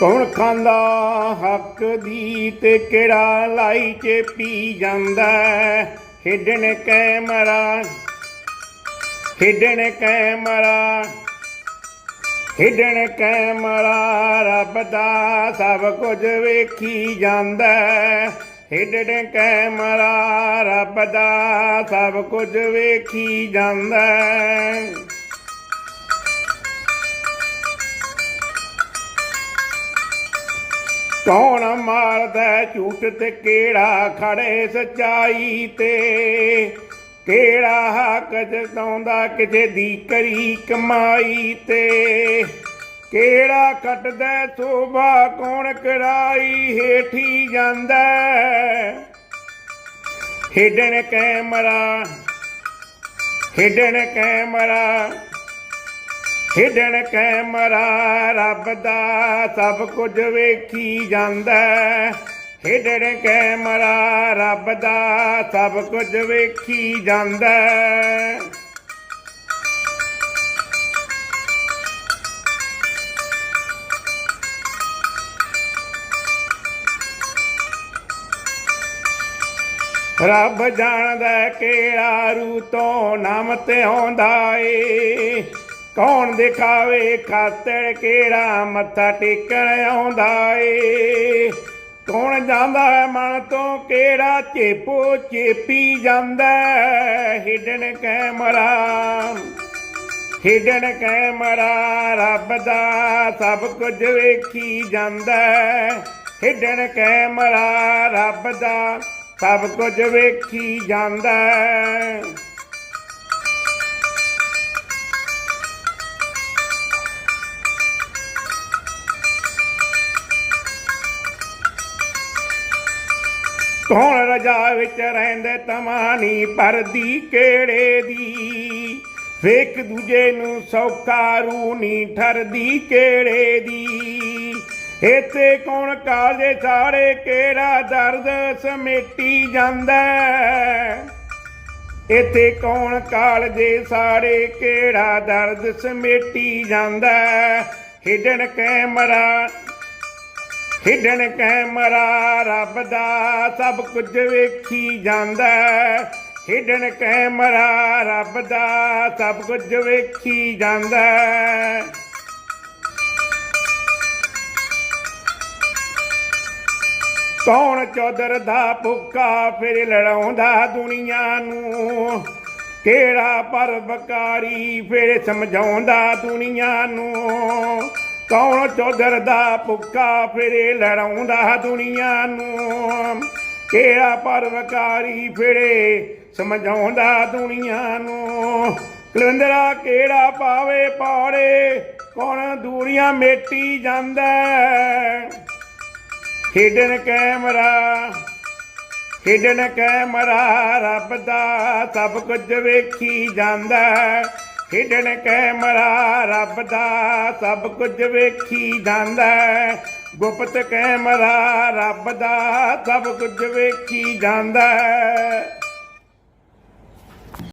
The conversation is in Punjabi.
ਕੌਣ ਖਾਂਦਾ ਹੱਕ ਦੀ ਤੇ ਕਿਹੜਾ ਲਾਈ ਚ ਪੀ ਜਾਂਦਾ? Hidden camera hidden camera hidden camera ਰੱਬ ਦਾ ਸਭ ਕੁਝ ਵੇਖੀ ਜਾਂਦਾ ਹਿੱਡਣ ਕੈਮਰਾ ਰੱਬ ਦਾ ਸਭ ਕੁਝ ਵੇਖੀ ਜਾਂਦਾ ਕੌਣ ਮਾਰਦਾ ਝੂਠ ਤੇ ਕਿਹੜਾ ਖੜੇ ਸਚਾਈ ਤੇ? ਕਿਹੜਾ ਹੱਕ ਜਤਾਉਂਦਾ ਕਿਸੇ ਦੀ ਕਰੀ ਕਮਾਈ ਤੇ? ਕਿਹੜਾ ਕੱਟਦਾ ਸੋਭਾ ਕੌਣ ਕਰਾਈ ਹੇਠੀ ਜਾਂਦਾ hidden camera hidden camera hidden camera ਰੱਬ ਦਾ ਸਭ ਕੁਝ ਵੇਖੀ ਜਾਂਦਾ ਹਿੱਡਣ ਕੈਮਰਾ ਰੱਬ ਦਾ ਸਭ ਕੁਝ ਵੇਖੀ ਜਾਂਦਾ ਰੱਬ ਜਾਣਦਾ ਕਿਹੜਾ ਰੂ ਤੋਂ ਨਾਮ ਤੇ ਆਉਂਦਾ ਏ। ਕੌਣ ਦਿਖਾਵੇ ਖਾਤਰ ਕਿਹੜਾ ਮੱਥਾ ਟੇਕਣ ਆਉਂਦਾ ਏ? ਕੌਣ ਜਾਂਦਾ ਹੈ ਮਨ ਤੋਂ ਕਿਹੜਾ ਚੇਪੋ ਚੇਪੀ ਜਾਂਦਾ ਹਿੱਡਣ ਕੈਮਰਾ ਹਿੱਡਣ ਕੈਮਰਾ ਰੱਬ ਦਾ ਸਭ ਕੁਝ ਵੇਖੀ ਜਾਂਦਾ ਹਿੱਡਣ ਕੈਮਰਾ ਰੱਬ ਦਾ ਸਭ ਕੁਝ ਵੇਖੀ ਜਾਂਦਾ ਕੌਣ ਰਜਾ ਵਿੱਚ ਰਹਿੰਦੇ ਤਮਾਨੀ ਪਰਦੀ ਕਿਹੜੇ ਦੀ? ਵੇਖ ਦੂਜੇ ਨੂੰ ਸੌਖਾ ਰੂ ਠਰਦੀ ਕਿਹੜੇ ਦੀ? ਇੱਥੇ ਕੌਣ ਕਾਲੇ ਸਾਰੇ ਕਿਹੜਾ ਦਰਦ ਸਮੇਟੀ ਜਾਂਦਾ ਇੱਥੇ ਕੌਣ ਕਾਲਜੇ ਸਾਰੇ ਕਿਹੜਾ ਦਰਦ ਸਮੇਟੀ ਜਾਂਦਾ ਹਿੱਡਣ ਕੈਮਰਾ ਹਿੱਡਣ ਕੈਮਰਾ ਰੱਬ ਦਾ ਸਭ ਕੁਝ ਵੇਖੀ ਜਾਂਦਾ ਹਿੱਡਣ ਕੈਮਰਾ ਰੱਬ ਦਾ ਸਭ ਕੁਝ ਵੇਖੀ ਜਾਂਦਾ ਕੌਣ ਚੌਧਰ ਦਾ ਭੁੱਖਾ ਫਿਰ ਲੜਾਉਂਦਾ ਦੁਨੀਆ ਨੂੰ? ਕਿਹੜਾ ਪਰਵਕਾਰੀ ਫਿਰ ਸਮਝਾਉਂਦਾ ਦੁਨੀਆ ਨੂੰ? ਕੌਣ ਚੌਧਰ ਦਾ ਭੁੱਖਾ ਫਿਰੇ ਲੜਾਉਂਦਾ ਦੁਨੀਆ ਨੂੰ? ਕਿਹੜਾ ਪਰਵਕਾਰੀ ਫਿਰੇ ਸਮਝਾਉਂਦਾ ਦੁਨੀਆ ਨੂੰ? ਕਲੰਦਰਾ ਕਿਹੜਾ ਪਾਵੇ ਪਾੜੇ? ਕੌਣ ਦੂਰੀਆਂ ਮੇਟੀ ਜਾਂਦਾ? ਖੇਡਣ ਕੈਮਰਾ ਖੇਡਣ ਕੈਮਰਾ, ਰੱਬ ਦਾ ਸਭ ਕੁਝ ਵੇਖੀ ਜਾਂਦਾ। ਹਿੱਡਨ ਕੈਮਰਾ, ਰੱਬ ਦਾ ਸਭ ਕੁਝ ਵੇਖੀ ਜਾਂਦਾ ਗੁਪਤ ਕੈਮਰਾ, ਰੱਬ ਦਾ ਸਭ ਕੁਝ ਵੇਖੀ ਜਾਂਦਾ